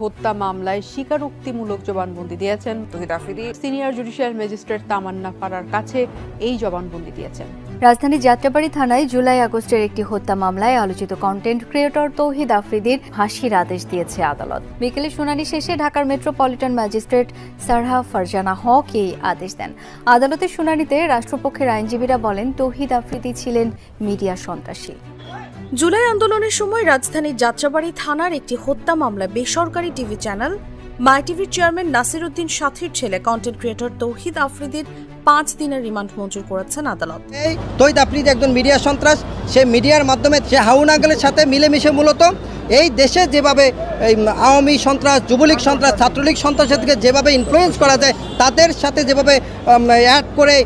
হত্যা মামলায় স্বীকারোক্তিমূলক জবানবন্দি দিয়েছেন Tohid Afridi. Senior judicial magistrate Tamanna ফারার কাছে এই জবানবন্দি দিয়েছেন। রাজধানীর যাত্রাবাড়ি থানায় জুলাই আগস্টের একটি হত্যা মামলায় আলোচিত কন্টেন্ট ক্রিয়েটর তৌহিদ আফ্রিদির ফাঁসির আদেশ দিয়েছে আদালত। বিকেলে শুনানি শেষে ঢাকার মেট্রোপলিটন ম্যাজিস্ট্রেট সারহা ফারজানা হক এই আদেশ দেন। আদালতের শুনানিতে রাষ্ট্রপক্ষের আইনজীবীরা বলেন, তৌহিদ আফ্রিদি ছিলেন মিডিয়া সন্ত্রাসী। জুলাই আন্দোলনের সময় রাজধানীর যাত্রাবাড়ি থানার একটি হত্যা মামলা বেসরকারি টিভি চ্যানেল, মাই টিভির চেয়ারম্যান নাসির উদ্দিন সাথীর ছেলে কন্টেন্ট ক্রিয়েটর তৌহিদ আফ্রিদির পাঁচ দিনের রিমান্ড মঞ্জুর করেছেন আদালত। এই তৈদ আফ্রিদি একজন মিডিয়া সন্ত্রাস সে মিডিয়ার মাধ্যমে সে হাউন হাউনাগলের সাথে মিলেমিশে মূলত এই দেশে যেভাবে এই আওয়ামী সন্ত্রাস যুবলীগ সন্ত্রাস ছাত্রলীগ সন্ত্রাসের দিকে যেভাবে ইনফ্লুয়েন্স করা যায় তাদের সাথে যেভাবে অ্যাড করে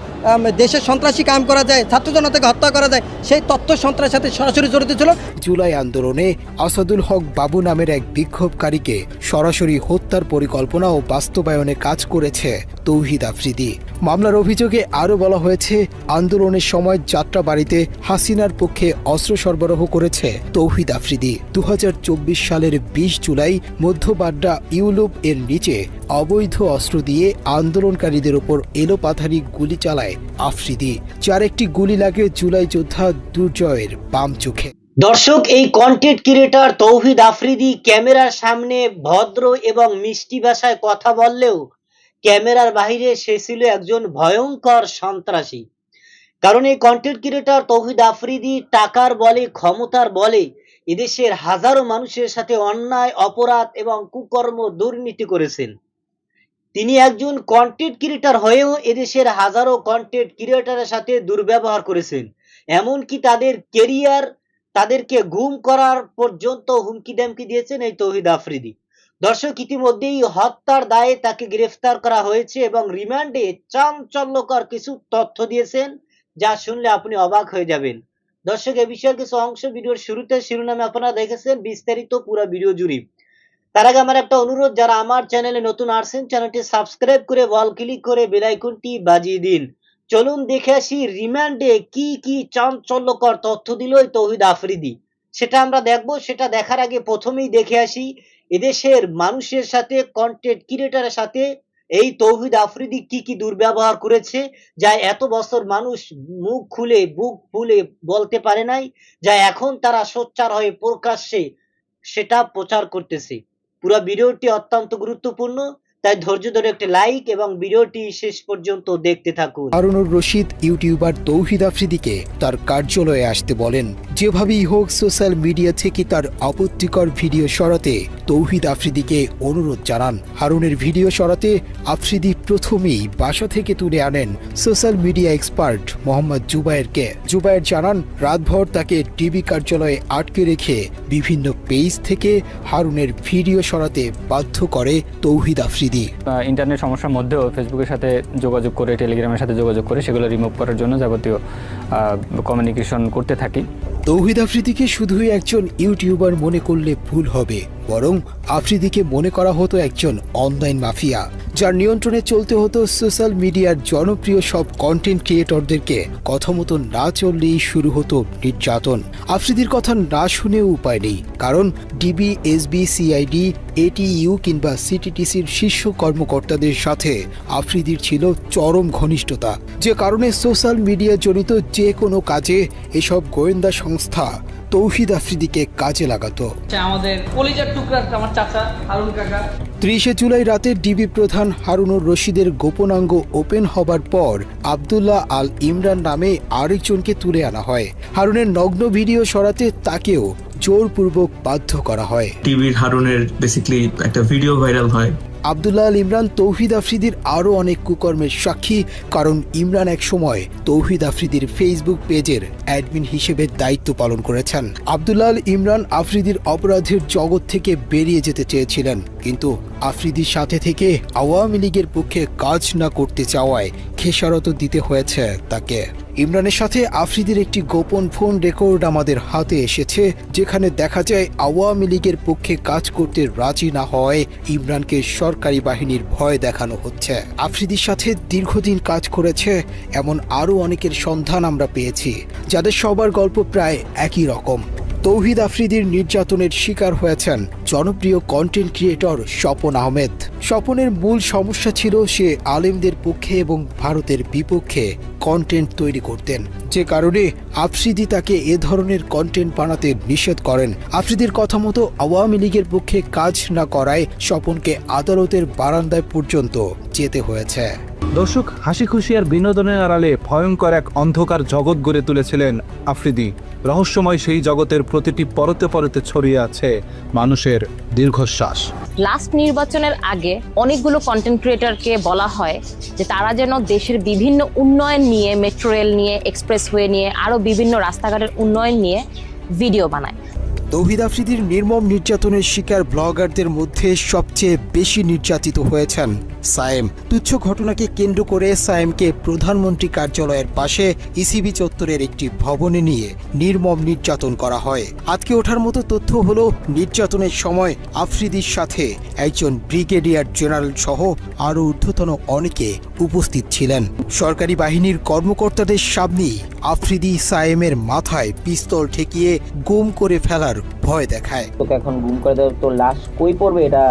দেশের সন্ত্রাসী কাম করা যায় ছাত্র জনতাকে হত্যা করা যায় সেই তথ্য সন্ত্রাসের সাথে সরাসরি জড়িত ছিল। জুলাই আন্দোলনে আসাদুল হক বাবু নামের এক বিক্ষোভকারীকে সরাসরি হত্যার পরিকল্পনা ও বাস্তবায়নে কাজ করেছে তৌহিদ আফ্রিদি। মামলার অভিযোগে আরও বলা হয়েছে, আন্দোলনের সময় যাত্রা বাড়িতে হাসিনার পক্ষে অস্ত্র সরবরাহ করেছে তৌহিদ আফ্রিদি। দু হাজার চব্বিশ সালের বিশ জুলাই মধ্যবাড্ডা ইউলুপ এর নিচে অবৈধ অস্ত্র দিয়ে আন্দোলনকারীদের ওপর এলোপাথারি গুলি চালায় আফ্রিদি। যার একটি গুলি লাগে জুলাই যোদ্ধা দুর্জয়ের বাম চোখে। দর্শক, এই কন্টেন্ট ক্রিয়েটর তৌহিদ আফ্রিদি ক্যামেরার সামনে ভদ্র এবং মিষ্টি ভাষায় কথা বললেও ক্যামেরার বাইরে সে ছিল একজন ভয়ঙ্কর সন্ত্রাসী। কারণ এই কন্টেন্ট ক্রিয়েটর তৌহিদ আফ্রিদি টাকার বলে, ক্ষমতার বলে, এদেশের হাজারো মানুষের সাথে অন্যায়, অপরাধ এবং কুকর্ম দুর্নীতি করেছেন। তিনি একজন কন্টেন্ট ক্রিয়েটর হয়েও এদেশের হাজারো কন্টেন্ট ক্রিয়েটরের সাথে দুর্ব্যবহার করেছেন। এমনকি তাদের কেরিয়ার তাদেরকে গুম করার পর্যন্ত হুমকি দামকি দিয়েছেন এই তৌহিদ আফ্রিদি। দর্শক, ইতিমধ্যেই হত্যার দায়ে তাকে গ্রেফতার করা হয়েছে এবং রিমান্ডে চাঞ্চল্যকর কিছু তথ্য দিয়েছেন, যা শুনলে আপনি অবাক হয়ে যাবেন। দর্শক, এ বিষয়ের কিছু অংশ ভিডিওর শুরুতে শিরোনামে আপনারা দেখেছেন, বিস্তারিত পুরো ভিডিও জুড়ে। তার আগে আমার একটা অনুরোধ, যারা আমার চ্যানেলে নতুন আসছেন, চ্যানেলটি সাবস্ক্রাইব করে বল ক্লিক করে বেল আইকনটি বাজিয়ে দিন। চলুন দেখে আসি রিমান্ডে কি কি চাঞ্চল্যকর তথ্য দিল তৌহিদ আফ্রিদি। সেটা আমরা দেখব, সেটা দেখার আগে প্রথমেই দেখে আসি এদেশের মানুষের সাথে কন্টেন্ট ক্রিয়েটারের সাথে এই তৌহিদ আফ্রিদি কি কি দুর্ব্যবহার করেছে, যা এত বছর মানুষ মুখ খুলে, বুক ফুলে বলতে পারে নাই, যা এখন তারা সোচ্চার হয়ে প্রকাশ্যে সেটা প্রচার করতেছে। পুরো ভিডিওটি অত্যন্ত গুরুত্বপূর্ণ, তাই ধৈর্য ধরে একটি লাইক এবং ভিডিওটি শেষ পর্যন্ত দেখতে থাকুন। হারুনুর রশিদ ইউটিউবার তৌহিদ আফ্রিদিকে তার কার্যালয়ে আসতে বলেন। যেভাবেই হোক সোশ্যাল মিডিয়া থেকে তার আপত্তিকর ভিডিও সরাতে তৌহিদ আফ্রিদিকে অনুরোধ জানান। হারুনের ভিডিও সরাতে আফ্রিদি প্রথমেই বাসা থেকে তুলে আনেন সোশ্যাল মিডিয়া এক্সপার্ট মোহাম্মদ জুবায়েরকে। জুবায়ের জানান, রাতভর তাকে টিভি কার্যালয়ে আটকে রেখে বিভিন্ন পেজ থেকে হারুনের ভিডিও সরাতে বাধ্য করে তৌহিদ আফ্রিদি। ইন্টারনেট সমস্যার মধ্যেও ফেসবুকের সাথে যোগাযোগ করে, টেলিগ্রামের সাথে যোগাযোগ করে সেগুলো রিমুভ করার জন্য যাবতীয় কমিউনিকেশন করতে থাকি। তৌহিদ আফ্রিদিকে শুধুই একজন ইউটিউবার মনে করলে ভুল হবে, বরং আফ্রিদিকে মনে করা হতো একজন অনলাইন মাফিয়া, যার নিয়ন্ত্রণে চলতে হতো সোশ্যাল মিডিয়ার জনপ্রিয় সব কন্টেন্ট ক্রিয়েটরদেরকে কথা মতো না চললেই শুরু হতো নির্যাতন। আফ্রিদির কথা না শুনেও উপায় নেই, কারণ ডিবি এসবি সিআইডি এটিইউ কিংবা সিটিটিসির শীর্ষ কর্মকর্তাদের সাথে। আফ্রিদির ছিল চরম ঘনিষ্ঠতা। যে কারণে সোশ্যাল মিডিয়া জনিত যে কোনো কাজে এসব গোয়েন্দা সংস্থা তৌহিদ আফ্রিদিকে কাজে লাগাতো। আমাদের কলিজার টুকরা আমার চাচা হারুন কাকা। ত্রিশে জুলাই রাতে ডিবি প্রধান হারুনুর রশিদের গোপনাঙ্গ ওপেন হবার পর আবদুল্লাহ আল ইমরান নামে আরেকজনকে তুলে আনা হয়। হারুনের নগ্ন ভিডিও সরাতে তাকেও জোরপূর্বক বাধ্য করা হয়। টিভির হারুনের বেসিক্যালি একটা ভিডিও ভাইরাল হয়। আবদুল্লাহ আল ইমরান তৌহিদ আফ্রিদির আরও অনেক কুকর্মের সাক্ষী কারণ ইমরান এক সময় তৌহিদ আফ্রিদির ফেসবুক পেজের অ্যাডমিন হিসেবে দায়িত্ব পালন করেছেন। আবদুল্লাহ আল ইমরান আফ্রিদির অপরাধের জগৎ থেকে বেরিয়ে যেতে চেয়েছিলেন। কিন্তু আফ্রিদির সাথে থেকে আওয়ামী লীগের পক্ষে কাজ না করতে চাওয়ায় খেসারত দিতে হয়েছে তাকে। ইমরানের সাথে আফ্রিদির একটি গোপন ফোন রেকর্ড আমাদের হাতে এসেছে, যেখানে দেখা যায় আওয়ামী লীগের পক্ষে কাজ করতে রাজি না হওয়ায় ইমরানকে সরকারি বাহিনীর ভয় দেখানো হচ্ছে। আফ্রিদির সাথে দীর্ঘদিন কাজ করেছে, এমন আরও অনেকের সন্ধান আমরা পেয়েছি, যাদের সবার গল্প প্রায় একই রকম। তৌহিদ আফ্রিদির নির্যাতনের শিকার হয়েছেন জনপ্রিয় কন্টেন্ট ক্রিয়েটর স্বপন আহমেদ। স্বপনের মূল সমস্যা ছিল সে আলেমদের পক্ষে এবং ভারতের বিপক্ষে কন্টেন্ট তৈরি করতেন। যে কারণে আফ্রিদি তাকে এ ধরনের কন্টেন্ট বানাতে নিষেধ করেন। আফ্রিদির কথা মতো আওয়ামী লীগের পক্ষে কাজ না করায় স্বপনকে আদালতের বারান্দায় পর্যন্ত যেতে হয়েছে। দর্শক হাসি খুশি আর বিনোদনের আড়ালে ভয়ঙ্কর এক অন্ধকার জগৎ গড়ে তুলেছিলেন আফ্রিদি। রহস্যময় সেই জগতের প্রতিটি পরতে পরতে ছড়িয়ে আছে মানুষের দীর্ঘশ্বাস। লাস্ট নির্বাচনের আগে অনেকগুলো কন্টেন্ট ক্রিয়েটারকে বলা হয় যে তারা যেন দেশের বিভিন্ন উন্নয়ন নিয়ে মেট্রো রেল নিয়ে এক্সপ্রেসওয়ে নিয়ে আরও বিভিন্ন রাস্তাঘাটের উন্নয়ন নিয়ে ভিডিও বানায়। তৌহিদ আফ্রিদির নির্মম নির্যাতনের শিকার ব্লগারদের মধ্যে সবচেয়ে বেশি নির্যাতিত হয়েছেন সায়েম। তুচ্ছ ঘটনাকে কেন্দ্র করে সায়েমকে প্রধানমন্ত্রী কার্যালয়ের পাশে ইসিবি চত্বরের একটি ভবনে নিয়ে নির্মম নির্যাতন করা হয়। আজকে ওঠার মতো তথ্য হল নির্যাতনের সময় আফ্রিদির সাথে একজন ব্রিগেডিয়ার জেনারেল সহ আরও ঊর্ধ্বতন অনেকে উপস্থিত ছিলেন। সরকারি বাহিনীর কর্মকর্তাদের সামনেই আফ্রিদি সায়েমের মাথায় পিস্তল ঠেকিয়ে গুম করে ফেলার ভয় দেখায়। তোকে এখন গুম করে দেবে তোর লাশ কই পড়বে এটা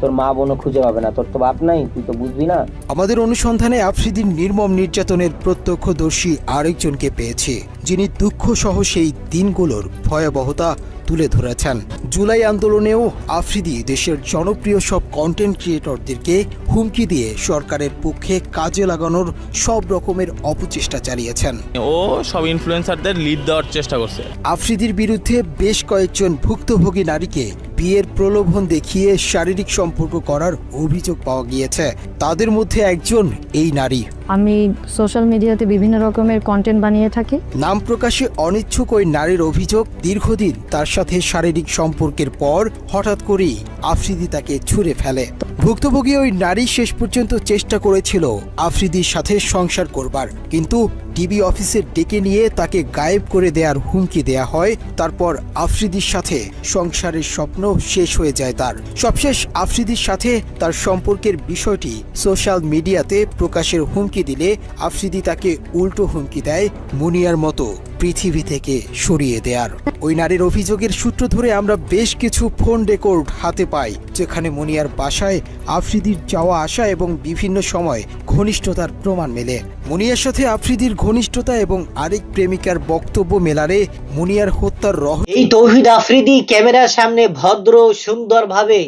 তোর মা বোনও খুঁজে পাবে না তোর তো বাপ নাই তুই তো বুঝবি না। আমাদের অনুসন্ধানে আফ্রিদির নির্মম নির্যাতনের প্রত্যক্ষদর্শী আরেকজনকে পেয়েছে যিনি দুঃখ সহ সেই দিনগুলোর ভয়াবহতা তুলে ধরেছেন। জুলাই আন্দোলনেও আফ্রিদি দেশের জনপ্রিয় সব কন্টেন্ট ক্রিয়েটরদেরকে হুমকি দিয়ে সরকারের পক্ষে কাজে লাগানোর সব রকমের অপচেষ্টা চালিয়েছেন। ও সব ইনফ্লুয়েন্সারদের লিড দেওয়ার চেষ্টা করছে। আফ্রিদির বিরুদ্ধে বেশ কয়েকজন ভুক্তভোগী নারীকে বিয়ের প্রলোভন দেখিয়ে শারীরিক সম্পর্ক করার অভিযোগ পাওয়া গিয়েছে। তাদের মধ্যে একজন এই নারী। আমি সোশ্যাল মিডিয়াতে বিভিন্ন রকমের কন্টেন্ট বানিয়ে থাকি। নাম প্রকাশে অনিচ্ছুক ওই নারীর অভিযোগ দীর্ঘদিন তার সাথে শারীরিক সম্পর্কের পর হঠাৎ করেই আফ্রিদি তাকে ছুঁড়ে ফেলে। ভুক্তভোগী ওই নারী শেষ পর্যন্ত চেষ্টা করেছিল আফ্রিদির সাথে সংসার করবার, কিন্তু ডিবি অফিসে ডেকে নিয়ে তাকে গায়েব করে দেওয়ার হুমকি দেয়া হয়, তারপর আফ্রিদির সাথে সংসারের স্বপ্ন শেষ হয়ে যায় তার। সবশেষ আফ্রিদির সাথে তার সম্পর্কের বিষয়টি সোশ্যাল মিডিয়াতে প্রকাশের হুমকি দিলে আফ্রিদি তাকে উল্টো হুমকি দেয় মুনিয়ার মতো পৃথিবী থেকে সরিয়ে দেয়ার। ওই নারীর অভিযোগের সূত্র ধরে আমরা বেশ কিছু ফোন রেকর্ড হাতে পাই, যেখানে মুনিয়ার বাসায় আফ্রিদির যাওয়া আসা এবং বিভিন্ন সময় ঘনিষ্ঠতার প্রমাণ মেলে। মুনিয়ার সাথে আফ্রিদির ঘনিষ্ঠতা এবং আরেক প্রেমিকার বক্তব্য মেলারে মুনিয়ার হত্যার রহস্য এই তৌহিদ আফ্রিদি ক্যামেরার সামনে ভদ্র সুন্দরভাবে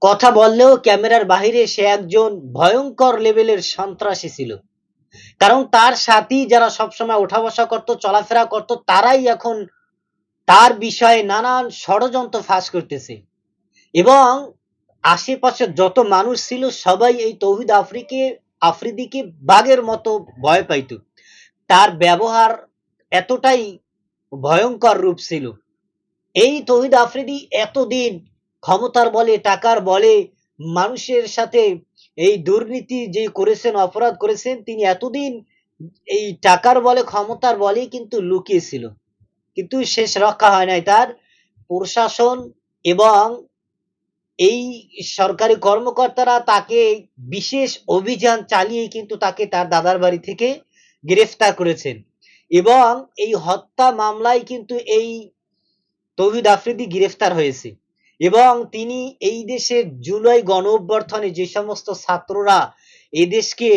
কথা বললেও ক্যামেরার বাইরে সে একজন ভয়ঙ্কর লেভেলের সন্ত্রাসী ছিল। কারণ তার সাথী যারা সবসময় ওঠা বসা করতো, চলাফেরা করতো, তারাই এখন তার বিষয়ে নানান ষড়যন্ত্র ফাঁস করতেছে। এবং আশেপাশে যত মানুষ ছিল, সবাই এই তৌহিদ আফ্রিকে, আফ্রিদিকে বাঘের মতো ভয় পাইত। তার ব্যবহার এতটাই ভয়ঙ্কর রূপ ছিল। এই তৌহিদ আফ্রিদি এতদিন ক্ষমতার বলে, টাকার বলে, মানুষের সাথে এই দুর্নীতি যে করেছেন, অপরাধ করেছেন, তিনি এতদিন এই টাকার বলে, ক্ষমতার বলে কিন্তু লুকিয়েছিল। কিন্তু শেষ রক্ষা হয় নাই তার। প্রশাসন এবং এই সরকারি কর্মকর্তারা তাকে বিশেষ অভিযান চালিয়ে কিন্তু তাকে তার দাদার বাড়ি থেকে গ্রেফতার করেছেন। এবং এই হত্যা মামলায় কিন্তু এই তৌহিদ আফ্রিদি গ্রেফতার হয়েছে। এবং তিনি এই দেশের জুলাই গণ অভ্যর্থনে যে সমস্ত ছাত্ররা এদেশকে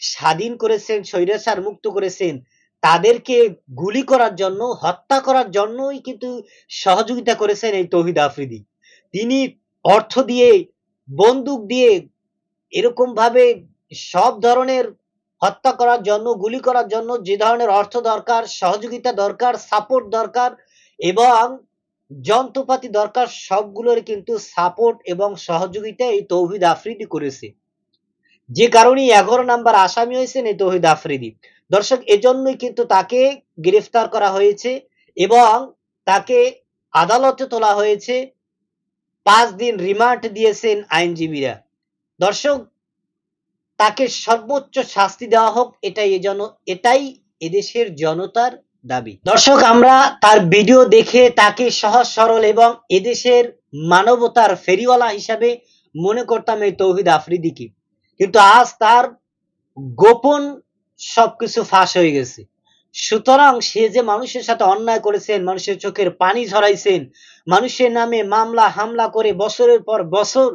স্বাধীন করেছেন, স্বৈরাচার মুক্ত করেছেন, তাদেরকে গুলি করার জন্য, হত্যা করার জন্যই কিন্তু সহযোগিতা করেছেন এই তৌহিদ আফ্রিদি। তিনি অর্থ দিয়ে, বন্দুক দিয়ে এরকম ভাবে সব ধরনের হত্যা করার জন্য, গুলি করার জন্য যে ধরনের অর্থ দরকার, সহযোগিতা দরকার, সাপোর্ট দরকার এবং যন্ত্রপাতি দরকার সবগুলোর কিন্তু সাপোর্ট এবং সহযোগিতা এই তৌহিদ আফ্রিদি করেছে। যে কারণে এগারো নাম্বার আসামি হয়েছেন এই তৌহিদ আফ্রিদি। দর্শক, এজন্যই কিন্তু তাকে গ্রেফতার করা হয়েছে এবং তাকে আদালতে তোলা হয়েছে। পাঁচ দিন রিমান্ড দিয়েছেন আইনজীবীরা। দর্শক, তাকে সর্বোচ্চ শাস্তি দেওয়া হোক, এটাই এজন্য এটাই এদেশের জনতার দাবি। দর্শক, আমরা তার ভিডিও দেখে তাকে সহজ, সরল এবং এদেশের মানবতার ফেরিওয়ালা হিসাবে মনে করতাম এই তৌহিদ আফ্রিদিকে। কিন্তু আজ তার গোপন সবকিছু ফাঁস হয়ে গেছে। সুতরাং সে যে মানুষের সাথে অন্যায় করেছেন, মানুষের চোখের পানি ঝরাইছেন, মানুষের নামে মামলা, হামলা করে বছরের পর বছর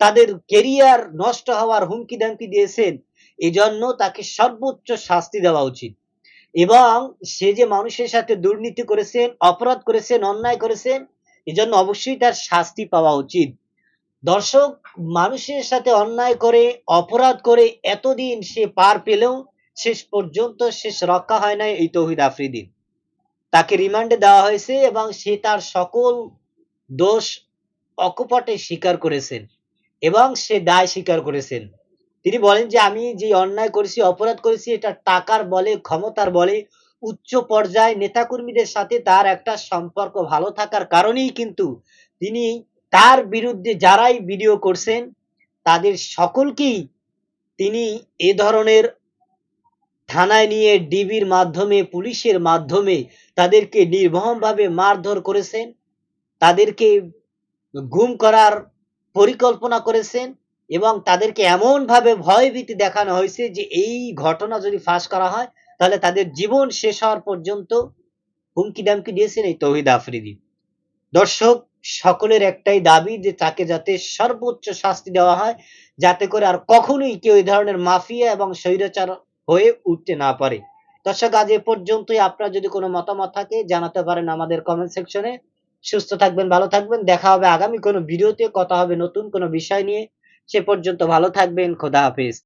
তাদের কেরিয়ার নষ্ট হওয়ার হুমকি দামকি দিয়েছেন এই জন্য তাকে সর্বোচ্চ শাস্তি দেওয়া উচিত। এবং সে যে মানুষের সাথে দুর্নীতি করেছেন, অপরাধ করেছেন, অন্যায় করেছেন, এজন্য অবশ্যই তার শাস্তি পাওয়া উচিত। দর্শক, মানুষের সাথে অন্যায় করে, অপরাধ করে এতদিন সে পার পেলেও শেষ পর্যন্ত শেষ রক্ষা হয় নাই এই তৌহিদ আফ্রিদির তাকে রিমান্ডে দেওয়া হয়েছে এবং সে তার সকল দোষ অকপটে স্বীকার করেছেন এবং সে দায় স্বীকার করেছেন। তিনি বলেন যে, আমি যে অন্যায় করেছি, অপরাধ করেছি, এটা টাকার বলে, ক্ষমতার বলে, উচ্চ পর্যায়ে নেতাকর্মীদের সাথে তার একটা সম্পর্ক ভালো থাকার কারণেই কিন্তু তিনি তার বিরুদ্ধে যারাই ভিডিও করছেন, তাদের সকলকেই তিনি এ ধরনের থানায় নিয়ে ডিবির মাধ্যমে, পুলিশের মাধ্যমে তাদেরকে নির্মমভাবে মারধর করেছেন, তাদেরকে গুম করার পরিকল্পনা করেছেন এবং তাদেরকে এমন ভাবে ভয়ভীতি দেখানো হয়েছে যে এই ঘটনা যদি ফাঁস করা হয়, তাহলে তাদের জীবন শেষ হওয়ার পর্যন্ত হুমকি দামকি দিয়েছেন এই তৌহিদ আফ্রিদি। দর্শক, সকলের একটাই দাবি যে তাকে যাতে সর্বোচ্চ শাস্তি দেওয়া হয়, যাতে করে আর কখনোই কেউ এই ধরনের মাফিয়া এবং স্বৈরাচার হয়ে উঠতে না পারে। দর্শক, আজ এ পর্যন্তই। আপনার যদি কোনো মতামত থাকে, জানাতে পারেন আমাদের কমেন্ট সেকশনে সুস্থ থাকবেন, ভালো থাকবেন। দেখা হবে আগামী কোনো ভিডিওতে কথা হবে নতুন কোনো বিষয় নিয়ে। সে পর্যন্ত ভালো থাকবেন খোদা হাফেজ।